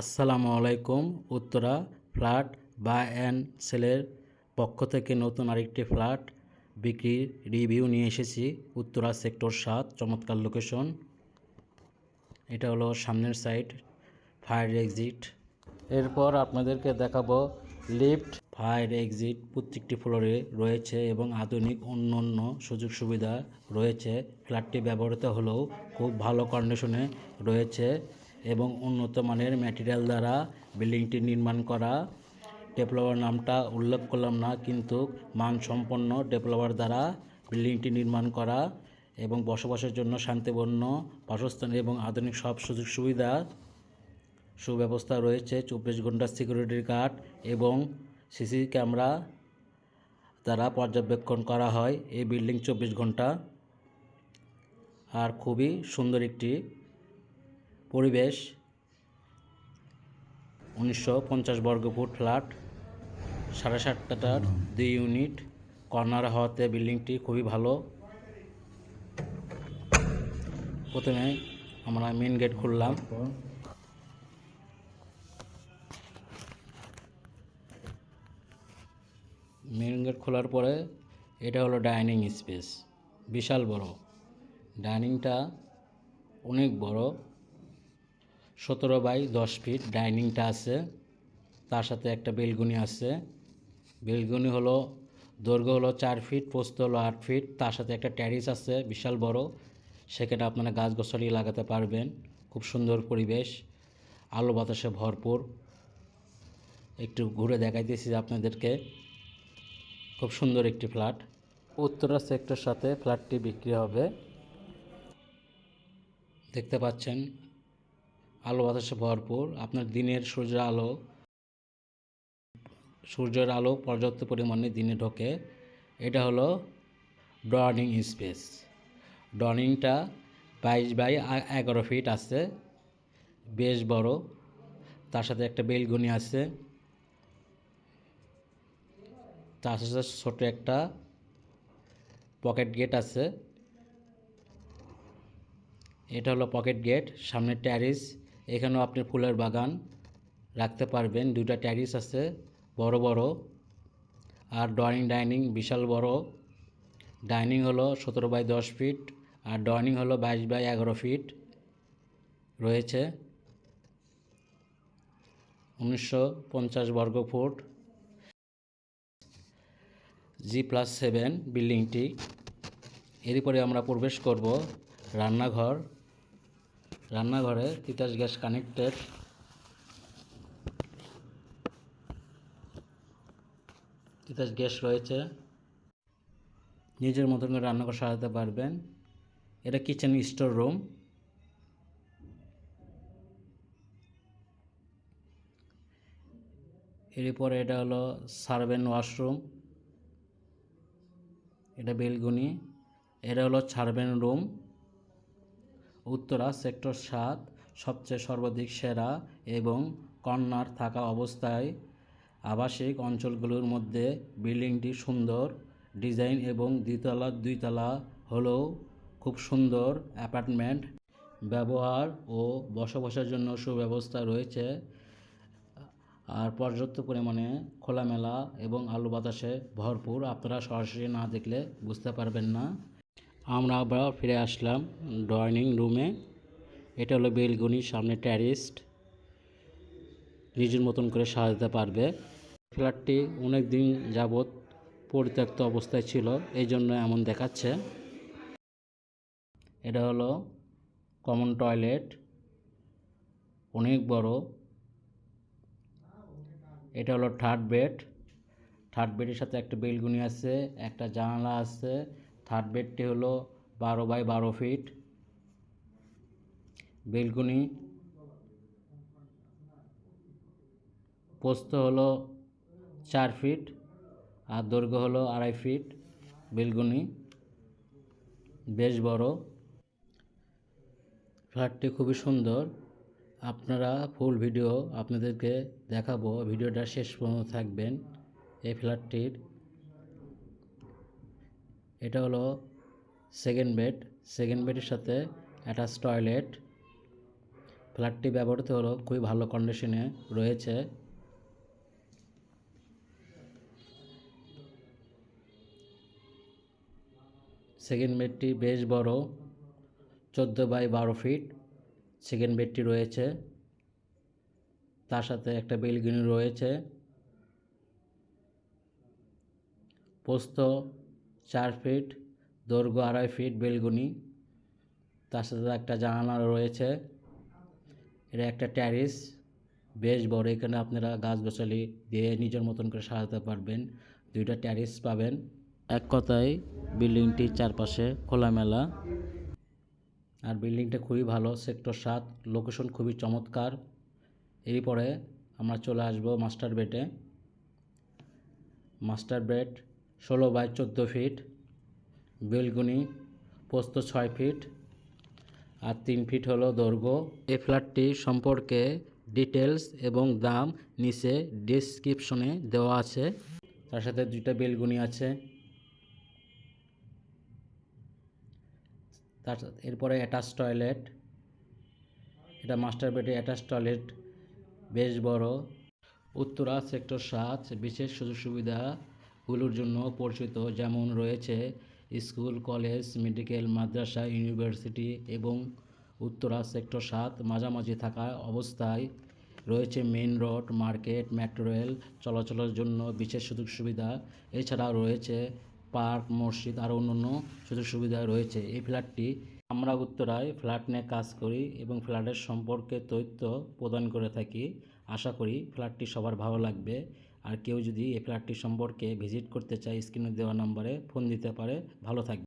আসসালামু আলাইকুম, উত্তরা ফ্ল্যাট বা অ্যান্ড সেলের পক্ষ থেকে নতুন আরেকটি ফ্ল্যাট বিক্রির রিভিউ নিয়ে এসেছি, উত্তরা সেক্টর সাত, চমৎকার লোকেশন এটা হলো সামনের সাইড ফায়ার এক্সিট এরপর আপনাদেরকে দেখাবো লিফট ফায়ার এক্সিট প্রত্যেকটি ফ্লোরে রয়েছে এবং আধুনিক অন্য অন্য সুযোগ সুবিধা রয়েছে। ফ্ল্যাটটি ব্যবহৃত হলেও খুব ভালো কন্ডিশনে রয়েছে। এবং উন্নত মানের ম্যাটেরিয়াল দ্বারা বিল্ডিংটি নির্মাণ করা। ডেভেলপার নামটা উল্লেখ করলাম না, কিন্তু মানসম্পন্ন ডেভেলপার দ্বারা বিল্ডিংটি নির্মাণ করা এবং বসবাসের জন্য শান্তিপূর্ণ বাসস্থান এবং আধুনিক সব সুযোগ সুবিধা সুব্যবস্থা রয়েছে। চব্বিশ ঘণ্টা সিকিউরিটি গার্ড এবং সিসি ক্যামেরা দ্বারা পর্যবেক্ষণ করা হয়। এই বিল্ডিং চব্বিশ ঘণ্টা। আর খুবই সুন্দর একটি পরিবেশ, উনিশশো পঞ্চাশ বর্গফুট ফ্ল্যাট, সাড়ে সাতটাটার দুই ইউনিট, কর্নার হওয়াতে বিল্ডিংটি খুবই ভালো। প্রথমে আমরা মেন গেট খুললাম। মেন গেট খোলার পরে এটা হলো ডাইনিং স্পেস, বিশাল বড়। ডাইনিংটা অনেক বড়। সতেরো বাই দশ ফিট ডাইনিংটা আছে। তার সাথে একটা বেলগুনি আছে। বেলগুনি হলো, দৈর্ঘ্য হলো চার ফিট পোস্ত হলো আট ফিট তার সাথে একটা ট্যারিস আছে, বিশাল বড়। সেখানে আপনারা গাছ গোছালি লাগাতে পারবেন। খুব সুন্দর পরিবেশ। আলো বাতাসে ভরপুর। একটু ঘুরে দেখাইতেছি আপনাদেরকে। খুব সুন্দর একটি ফ্ল্যাট। উত্তরা সেক্টর সাথে, ফ্ল্যাটটি বিক্রি হবে। দেখতে পাচ্ছেন আলো বাতাসে ভরপুর। আপনার দিনের সূর্যের আলো সূর্যের আলো পর্যাপ্ত পরিমাণে দিনে ঢোকে। এটা হলো ড্রয়িং স্পেস ড্রয়িংটা বাইশ বাই এগারো ফিট আছে, বেশ বড়। তার সাথে একটা বেলগুনি আছে। তার সাথে ছোট একটা পকেট গেট আছে। এটা হলো পকেট গেট সামনে ট্যারিস এখানেও আপনি ফুলের বাগান রাখতে পারবেন। দুইটা ট্যারিস আছে, বড় বড়। আর ড্রয়িং ডাইনিং বিশাল বড়। ডাইনিং হলো সতেরো বাই দশ ফিট আর ড্রয়িং হলো বাইশ বাই এগারো ফিট রয়েছে। উনিশশো পঞ্চাশ বর্গ ফুট। জি প্লাস সেভেন বিল্ডিংটি এরপরে আমরা প্রবেশ করব রান্নাঘর। রান্নাঘরে Titas gas connected. Titas gas রয়েছে। নিজের মতন করে রান্নাঘর সাজাতে পারবেন। এটা কিচেন স্টোর রুম এরপরে এটা হলো সার্ভেন ওয়াশরুম এটা বেলগুনি। এটা হলো সার্ভেন রুম উত্তরা সেক্টর সাত, সবচেয়ে সর্বাধিক সেরা এবং কর্নার থাকা অবস্থায় আবাসিক অঞ্চলগুলোর মধ্যে বিল্ডিংটি সুন্দর, ডিজাইন এবং দ্বিতলা দুইতলা হলেও খুব সুন্দর অ্যাপার্টমেন্ট। ব্যবহার ও বসবাসের জন্য সুব্যবস্থা রয়েছে। আর পর্যাপ্ত পরিমাণে খোলামেলা এবং আলো বাতাসে ভরপুর। আপনারা সরাসরি না দেখলে বুঝতে পারবেন না। আমরা আবার ফিরে আসলাম ড্রয়িং রুমে। এটা হলো বেলগুনি সামনে ট্যারিস্ট নিজের মতন করে সাজাতে পারবে। ফ্ল্যাটটি অনেক দিন যাবৎ পরিত্যক্ত অবস্থায় ছিল, এই জন্য এমন দেখাচ্ছে। এটা হলো কমন টয়লেট অনেক বড়। এটা হলো থার্ড বেড থার্ড বেডের সাথে একটা বেলগুনি আছে, একটা জানালা আছে। থার্ড বেডটি হলো বারো বাই বারো ফিট বেলগুনি পোস্ত হলো চার ফিট আর দৈর্ঘ্য হলো আড়াই ফিট বেলগুনি বেশ বড়। ফ্ল্যাটটি খুবই সুন্দর। আপনারা ফুল ভিডিও আপনাদেরকে দেখাবো। ভিডিওটা শেষ পর্যন্ত থাকবেন। এই ফ্ল্যাটটির এটা হলো সেকেন্ড বেড সেকেন্ড বেডের সাথে অ্যাটাচ টয়লেট ফ্ল্যাটটি ব্যবহৃত হলো খুবই ভালো কন্ডিশনে রয়েছে। সেকেন্ড বেডটি বেশ বড়, চোদ্দ বাই বারো ফিট সেকেন্ড বেডটি রয়েছে। তার সাথে একটা বেলগিনি রয়েছে। পোস্ত চার ফিট, দৈর্ঘ্য আড়াই ফিট বেলগুনি। তার সাথে একটা জানালা রয়েছে। এটা একটা ট্যারিস। বেশ বড়, এখানে আপনারা গাছগাছালি দিয়ে নিজের মতন করে সাজাতে পারবেন। দুইটা ট্যারিস পাবেন। এক কথায়, বিল্ডিংটির চারপাশে খোলামেলা। আর বিল্ডিংটা খুবই ভালো, সেক্টর সাত, লোকেশন খুবই চমৎকার। এরপরে আমরা চলে আসব মাস্টার বেডে। মাস্টার বেড ষোলো বাই চোদ্দ ফিট, বেলগুনি, পোস্ত ছয় ফিট আর তিন ফিট হলো দৈর্ঘ্য। এই ফ্ল্যাটটি সম্পর্কে ডিটেলস এবং দাম নিচে ডিসক্রিপশনে দেওয়া আছে। তার সাথে দুইটা বেলগুনি আছে। তার এরপরে অ্যাটাচ টয়লেট। এটা মাস্টার বেডে অ্যাটাচ টয়লেট, বেশ বড়। উত্তরা সেক্টর সাত, বিশেষ সুযোগ সুবিধাগুলোর জন্য পরিচিত, যেমন রয়েছে স্কুল, কলেজ, মেডিকেল, মাদ্রাসা, ইউনিভার্সিটি এবং উত্তরা সেক্টর সাত। মাঝামাঝি থাকা অবস্থায় রয়েছে main road, market, metro rail চলাচলের জন্য বিশেষ সুযোগ সুবিধা। এছাড়াও রয়েছে পার্ক, মসজিদ আরও অন্যান্য সুযোগ সুবিধা রয়েছে। এই ফ্ল্যাটটি আমরা উত্তরায় ফ্ল্যাট নিয়ে কাজ করি এবং ফ্ল্যাটের সম্পর্কে তথ্য প্রদান করে থাকি। আশা করি ফ্ল্যাটটি সবার ভালো লাগবে। আর কেউ যদি এই ফ্ল্যাটটি সম্পর্কে ভিজিট করতে চায় স্ক্রিনে দেওয়া নম্বরে ফোন দিতে পারে, ভালো থাকবে।